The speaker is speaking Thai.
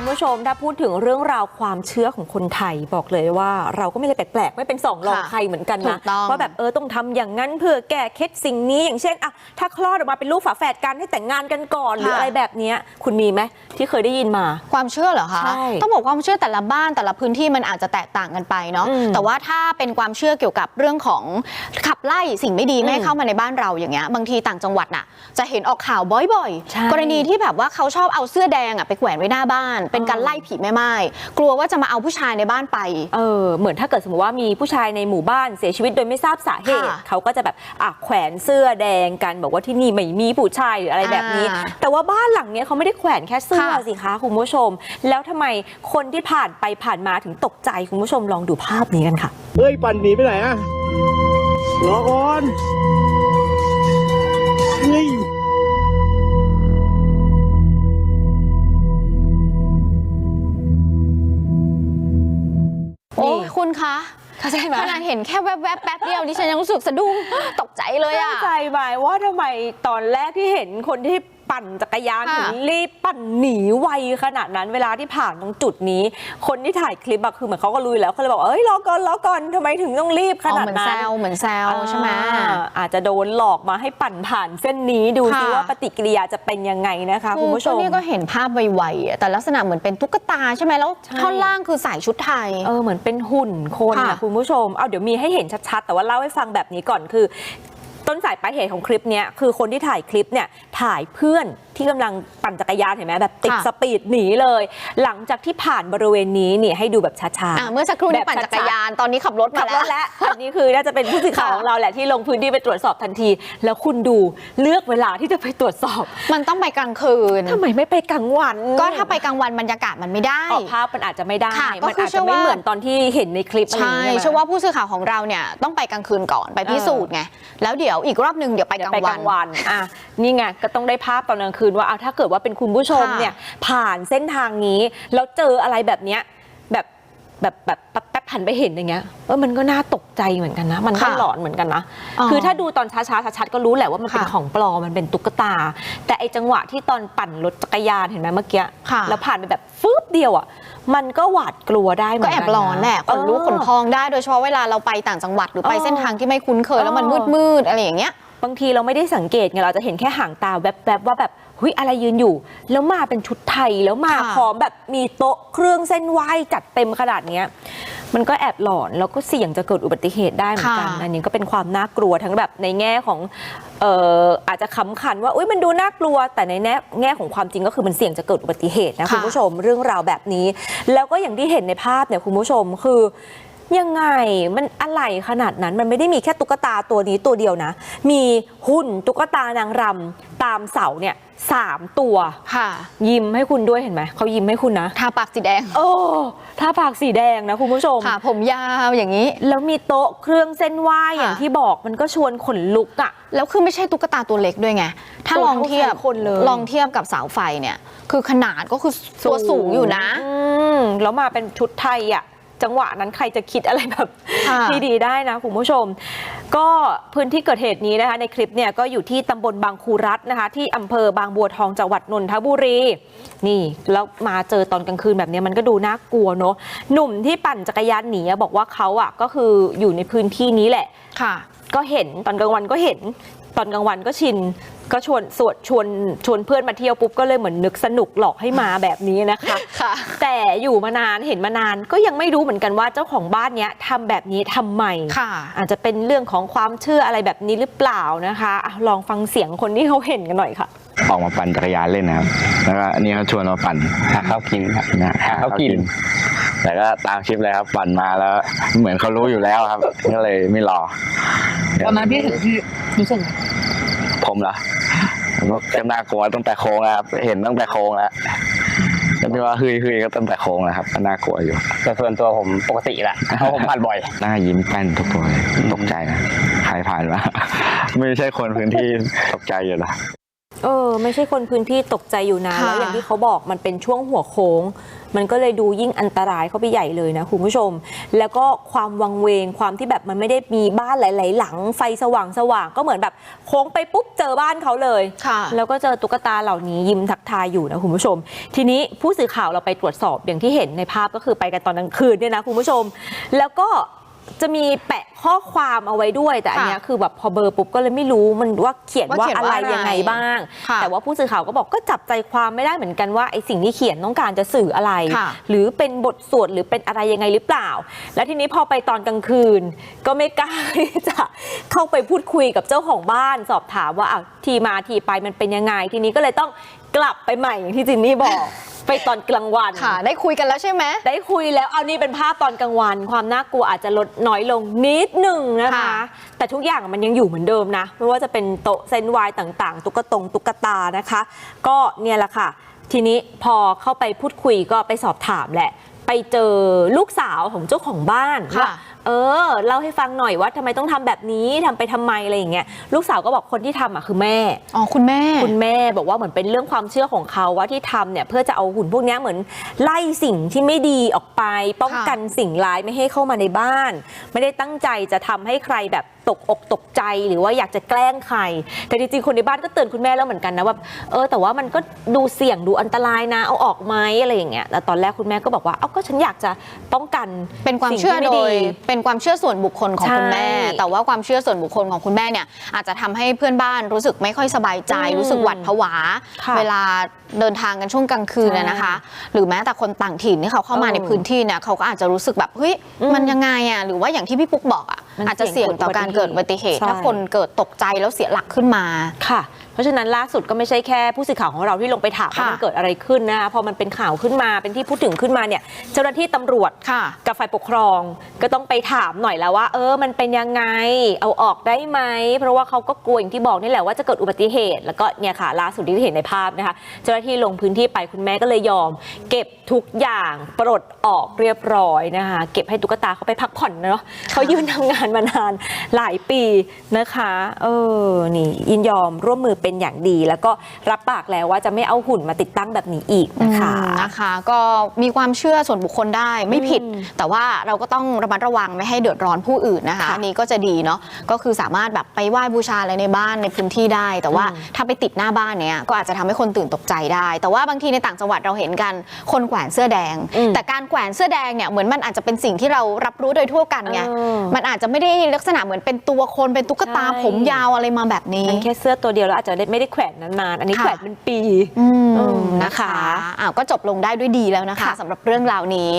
คุณผู้ชมถ้าพูดถึงเรื่องราวความเชื่อของคนไทยบอกเลยว่าเราก็ไม่ได้แปลกๆ ไม่เป็นสองรองค่ะใครเหมือนกันถูนะกต้องว่าแบบเออต้องทำอย่างนั้นเพื่อแก้เคล็ดสิ่งนี้อย่างเช่นอะถ้าคลอดออกมาเป็นลูกฝาแฝดกันให้แต่งงานกันก่อนหรือค่ะอะไรแบบเนี้ยคุณมีไหมที่เคยได้ยินมา ความเชื่อเหรอคะใช่ต้องบอกความเชื่อแต่ละบ้านแต่ละพื้นที่มันอาจจะแตกต่างกันไปเนาะอืมแต่ว่าถ้าเป็นความเชื่อเกี่ยวกับเรื่องของขับไล่สิ่งไม่ดีไม่ให้อืมเข้ามาในบ้านเราอย่างเงี้ยบางทีต่างจังหวัดน่ะจะเห็นออกข่าวบ่อยใช่ๆกรณีที่แบบว่าเขาชอบเอาเสื้อแดงอะไปแขวนไว้หน้าบ้านเป็นการอ๋อไล่ผีแม่ไม้กลัวว่าจะมาเอาผู้ชายในบ้านไป เออ เหมือนถ้าเกิดสมมติว่ามีผู้ชายในหมู่บ้านเสียชีวิตโดยไม่ทราบสาเหตุค่ะเขาก็จะแบบอะแขวนเสื้อแดงกัน บอกว่าที่นี่ไม่มีผู้ชายหรืออะไรแบบนี้อ่าแต่ว่าบ้านหลังเนี้ยเขาไม่ได้แขวนแค่เสื้อค่ะสิคะคุณผู้ชม แล้วทำไมคนที่ผ่านไปผ่านมาถึงตกใจคุณผู้ชมลองดูภาพนี้กันค่ะเฮ้ยปั่นหนีไปไหนอะรอก่อนเฮ้ย คุณคะเข้าใจไหมขนาดเห็นแค่แวบๆแป๊บเดียวดิฉันยังรู้สึกสะดุ้งตกใจเลยอะ เข้าใจไหมว่าทำไมตอนแรกที่เห็นคนที่ ปั่นจักรยานค่ะ ถึงรีบปั่นหนีไวขนาดนั้น เวลาที่ผ่านตรงจุดนี้ คนที่ถ่ายคลิปอะคือเหมือนเขาก็รู้อยู่แล้วเขาเลยบอกเอ้ยรอก่อนรอก่อนทำไมถึงต้องรีบขอ๋อนาดเหมือนนั้แซนวเหมือนแซวใช่ไหม อ่าอาจจะโดนหลอกมาให้ปั่นผ่านเส้นนี้ดูซิค่ะว่าปฏิกิริยาจะเป็นยังไงนะคะคุณผู้ชมนี่ก็เห็นภาพไวๆอะแต่ลักษณะเหมือนเป็นตุ๊กตาใช่ไหมแล้วใช่ ท่อนล่างคือใส่ชุดไทย เออเหมือนเป็นหุ่นคนค่ะนะคุณผู้ชม เอาเดี๋ยวมีให้เห็นชัดๆ แต่ว่าเล่าให้ฟังแบบนี้ก่อนคือ ต้นสายปลายเหตุของคลิปเนี้ยคือคนที่ถ่ายคลิปเนี่ยถ่ายเพื่อนที่กำลังปั่นจักรยานเห็นไหมแบบติดค่ะสปีดหนีเลย หลังจากที่ผ่านบริเวณนี้เนี่ยให้ดูแบบช้าอะเมื่อสักครู่นี้แบบปั่นจักรชัดๆยานตอนนี้ขับรถๆมาขับรแล้ว ถแล้ว อันนี้คือน่าจะเป็นผู้สื่อข่าวค่ะ ของเราแหละที่ลงพื้นที่ไปตรวจสอบทันที แล้วคุณดูเลือกเวลาที่จะไปตรวจสอบมันต้องไปกลางคืน ทำไมไม่ไปกลางวันก็ถ้าไปกลางวันบรรยากาศมันไม่ได้ ออกภาพมันอาจจะไม่ได้ ค่ะก็มันคืออาจเชื่จะอไม่ว่า เหมือนตอนที่เห็นในคลิปอะไรอย่างใช่เงี้ยเชื่อว่าผู้สื่อข่าวของเราเนี่ยต้องไปกลางคืนก่อนไปพิสูจน์ไง แล้วเดี๋ยวอีกรอบหนึ่งเดี๋ยวไปเดี๋กยวลาไปงกวัลานงวันอะนี่ไงก็ต้องได้ภาพตอนกลางคืนว่าเอาถ้าเกิดว่าเป็นคุณผู้ชมค่ะเนี่ยผ่านเส้นทางนี้ แล้วเจออะไรแบบเนี้ยแบบแบบแบบ แป๊บแป๊บผ่านไปเห็นอย่างเงี้ยเออมันก็น่าตกใจเหมือนกันนะ มันก็ค่ะหลอนเหมือนกันนะอ๋อคือถ้าดูตอนช้าๆชัดๆก็รู้แหละว่ามันเป็นค่ะของปลอมมันเป็นตุ๊กตา แต่ไอจังหวะที่ตอนปั่นรถจักรยานเห็นไหมเมื่อกี้ค่ะแล้วผ่านไปแบบฟึบเดียวอะมันก็หวาดกลัวได้เหมืก็อนแอกันบร้อนแหละขนลุกเออขนพองได้โดยเฉพาะเวลาเราไปต่างจังหวัดหรือไปเออเส้นทางที่ไม่คุ้นเคยแล้วมันเออมืดๆอะไรอย่างเงี้ย บางทีเราไม่ได้สังเกตไงเราจะเห็นแค่ห่างตาแวบๆว่าแบบเฮ้ยอะไรยืนอยู่ แล้วมาเป็นชุดไทยแล้วมาค่ะพร้อมแบบมีโต๊ะเครื่องเส้นไหว้จัดเต็มขนาดเนี้ยมันก็แอบหลอนแล้วก็เสี่ยงจะเกิดอุบัติเหตุได้เหมือนกันค่ะ อันนี้ก็เป็นความน่ากลัวทั้งแบบในแง่ของเอ่ออาจจะขำขันว่าอุ้ยมันดูน่ากลัว แต่ในแง่แง่ของความจริงก็คือมันเสี่ยงจะเกิดอุบัติเหตุนะค่ะ คุณผู้ชมเรื่องราวแบบนี้ แล้วก็อย่างที่เห็นในภาพเนี่ยคุณผู้ชมคือ ยังไงมันอะไรขนาดนั้นมันไม่ได้มีแค่ตุ๊กตาตัวนี้ตัวเดียวนะ มีหุ่นตุ๊กตานางรำตามเสาเนี่ยสามตัว ค่ะ ยิ้มให้คุณด้วยเห็นไหม เขายิ้มให้คุณนะ ทาปากสีแดง โอ้ถ้าปากสีแดงนะคุณผู้ชม ค่ะ ผมยาวอย่างนี้ แล้วมีโต๊ะเครื่องเส้นไหว้ค่ะอย่างที่บอกมันก็ชวนขนลุกอะแล้วคือไม่ใช่ตุ๊กตาตัวเล็กด้วยไง ถ้าตัวลองเทียบเท่าคนเลยลองเทียบกับเสาไฟเนี่ย คือขนาดก็คือตัวสูงอยู่นะอืมแล้วมาเป็นชุดไทยอะ จังหวะนั้นใครจะคิดอะไรแบบค่ะดีๆได้นะคุณผู้ชม ก็พื้นที่เกิดเหตุนี้นะคะ ในคลิปเนี่ยก็อยู่ที่ตำบลบางคูรัฐนะคะ ที่อำเภอบางบัวทองจังหวัดนนทบุรี นี่แล้วมาเจอตอนกลางคืนแบบนี้มันก็ดูน่ากลัวเนอะหนุ่มที่ปั่นจักรยานหนีอะบอกว่าเขาอะก็คืออยู่ในพื้นที่นี้แหละค่ะ ก็เห็นตอนกลางวันก็เห็นตอนกลางวันก็ชิน ก็ชวนสวดชวนชวนเพื่อนมาเที่ยวปุ๊บก็เลยเหมือนนึกสนุกหลอกให้มาแบบนี้นะคะค่ะ แต่อยู่มานานเห็นมานานก็ยังไม่รู้เหมือนกันว่าเจ้าของบ้านเนี้ยทำแบบนี้ทำไมค่ะ อาจจะเป็นเรื่องของความเชื่ออะไรแบบนี้หรือเปล่านะคะอะลองฟังเสียงคนที่เขาเห็นกันหน่อยค่ะ ออกมาปั่นจักรยานเล่นนะครับ แล้วก็อันนี้เขาชวนมาปั่นหาข้าวกินครับนะหาข้าวกิน แต่ก็ตามคลิปเลยครับ ปั่นมาแล้ว เหมือนเขารู้อยู่แล้วครับ ก็เลยไม่รอตอนนั้นพี่เห็นพี่รู้สึกไงผมเหรอผมก็ เต็มหน้ากลัวตั้งแต่โค้งแล้วครับ เห็นตั้งแต่โค้งแล้วก็ที่ว่าเฮ้ยเฮ้ยก็ตั้งแต่โค้งแล้วครับก็น่ากลัวอยู่แต่ส่วนตัวผมปกติแหละเพราะผมผ่านบ่อยหน้ายิ้มแป้นทุกตัวเลยตกใจนะใครผ่านมาไม่ใช่คนพื้นที่ตกใจอยู่นะ เออไม่ใช่คนพื้นที่ตกใจอยู่นะค่ะแล้วอย่างที่เขาบอกมันเป็นช่วงหัวโค้ง มันก็เลยดูยิ่งอันตรายเข้าไปใหญ่เลยนะคุณผู้ชม แล้วก็ความวังเวงความที่แบบมันไม่ได้มีบ้านหลาย ๆ หลัง ไฟสว่างสว่างๆก็เหมือนแบบโค้งไปปุ๊บเจอบ้านเขาเลยค่ะแล้วก็เจอตุ๊กตาเหล่านี้ยิ้มทักทายอยู่นะคุณผู้ชม ทีนี้ผู้สื่อข่าวเราไปตรวจสอบอย่างที่เห็นในภาพก็คือไปกันตอนกลางคืนเนี่ยนะคุณผู้ชม แล้วก็ จะมีแปะข้อความเอาไว้ด้วย แต่อันเนี้ยคือแบบพอเบอร์ปุ๊บก็เลยไม่รู้มันว่าเขียนว่าว่าเขียนอะว่าไรอะไรยังไงบ้าง ค่ะแต่ว่าผู้สื่อข่าวก็บอกก็จับใจความไม่ได้เหมือนกันว่าไอ้สิ่งที่เขียนต้องการจะสื่ออะไร ค่ะ หรือเป็นบทสวดหรือเป็นอะไรยังไงหรือเปล่า แล้วทีนี้พอไปตอนกลางคืน ก็ไม่กล้าที่จะเข้าไปพูดคุยกับเจ้าของบ้าน สอบถามว่าอ้าวทีมาทีไปมันเป็นยังไง ทีนี้ก็เลยต้องกลับไปใหม่อย่างที่จินนี่บอก ไปตอนกลางวัน ค่ะ ได้คุยกันแล้วใช่ไหม ได้คุยแล้วเอานี่เป็นภาพตอนกลางวัน ความน่ากลัวอาจจะลดน้อยลงนิดหนึ่งนะคะ ค่ะ แต่ทุกอย่างมันยังอยู่เหมือนเดิมนะ ไม่ว่าจะเป็นโต๊ะเซนต์วายต่างๆ ตุ๊กตงตุ๊กตานะคะ ก็เนี่ยแหละค่ะ ทีนี้พอเข้าไปพูดคุยก็ไปสอบถามแหละ ไปเจอลูกสาวของเจ้าของบ้านค่ะ ว่า เออเล่าให้ฟังหน่อยว่าทำไมต้องทำแบบนี้ทำไปทำไมอะไรอย่างเงี้ยลูกสาวก็บอกคนที่ทำอะคือแม่ อ๋อคุณแม่ คุณแม่บอกว่าเหมือนเป็นเรื่องความเชื่อของเขาว่าที่ทำเนี่ยเพื่อจะเอาหุ่นพวกเนี้ยเหมือนไล่สิ่งที่ไม่ดีออกไป ป้องกันสิ่งร้ายไม่ให้เข้ามาในบ้าน ไม่ได้ตั้งใจจะทำให้ใครแบบ ตกอกตกใจหรือว่าอยากจะแกล้งใคร แต่จริงๆคนในบ้านก็เตือนคุณแม่แล้วเหมือนกันนะว่าเออแต่ว่ามันก็ดูเสี่ยงดูอันตรายนะ เอาออกไหมอะไรอย่างเงี้ยแต่ตอนแรกคุณแม่ก็บอกว่าเอ้าก็ฉันอยากจะป้องกันเป็นความสิ่งเชื่อที่โดไม่ยเป็นความเชื่อส่วนบุคคลของใช่คุณแม่ แต่ว่าความเชื่อส่วนบุคคลของคุณแม่เนี่ยอาจจะทำให้เพื่อนบ้านรู้สึกไม่ค่อยสบายใจอืมรู้สึกหวาดผวาค่ะเวลาเดินทางกันช่วงกลางคืนใช่น่ะนะคะ หรือแม้แต่คนต่างถิ่นที่เขาเข้ามาเออในพื้นที่เนี่ยเขาก็อาจจะรู้สึกแบบเฮ้ยอืมมันยังไงอะหรือว่าอย่างที่พี่ปุ๊กบอกอะมัน อาจจะเสี่ยงต่อการเกิดอุบัติเหตุใช่ถ้าคนเกิดตกใจแล้วเสียหลักขึ้นมาค่ะเพ ราะฉะนั้นล่าสุดก็ไม่ใช่แค่ผู้สื่อข่าวของเราที่ลงไปถามว่าค่ะมันเกิดอะไรขึ้นนะคะพอมันเป็นข่าวขึ้นมาเป็นที่พูดถึงขึ้นมาเนี่ยเจ้าหน้าที่ตำรวจค่ะกับฝ่ายปกครองก็ต้องไปถามหน่อยแล้วว่า เออมันเป็นยังไงเอาออกได้ไหมเพราะว่าเขาก็กลัวอย่างที่บอกนี่แหละว่าจะเกิดอุบัติเหตุ แล้วก็เนี่ยค่ะล่าสุดที่เห็นในภาพนะคะเจ้าหน้าที่ลงพื้นที่ไปคุณแม่ก็เลยยอม เก็บทุกอย่างปลดออกเรียบร้อยนะคะเก็บให้ตุ๊กตาเขาไปพักผ่อนเนาะเขายืนทำงานมานานหลายปีนะคะเออนี่ยินยอมร่วมมือเป็นอย่างดี แล้วก็รับปากแล้วว่าจะไม่เอาหุ่นมาติดตั้งแบบนี้อีกนะคะอืมนะคะ ก็มีความเชื่อส่วนบุคคลได้ไม่ผิดอืมแต่ว่าเราก็ต้องระมัดระวังไม่ให้เดือดร้อนผู้อื่นนะคะค่ะอันนี้ก็จะดีเนาะก็คือสามารถแบบไปไหว้บูชาอะไรในบ้านในพื้นที่ได้ แต่ว่าอืมถ้าไปติดหน้าบ้านเนี้ยก็อาจจะทำให้คนตื่นตกใจได้ แต่ว่าบางทีในต่างจังหวัดเราเห็นกันคนแขวนเสื้อแดงอืมแต่การแขวนเสื้อแดงเนี่ยเหมือนมันอาจจะเป็นสิ่งที่เรารับรู้โดยทั่วกันไงเออมันอาจจะไม่ได้ลักษณะเหมือนเป็นตัวคนเป็นตุ๊กตาใช่ผมยาวอะไรมาแบบนี้มันแค่เสื้อตัวเดียวแล้วอาจจะไม่ได้แขวนนานๆอันนี้ค่ะแขวนเป็นปีอืมอืมนะนะคะคะอ้าวก็จบลงได้ด้วยดีแล้วนะคะค่ะสำหรับเรื่องราวนี้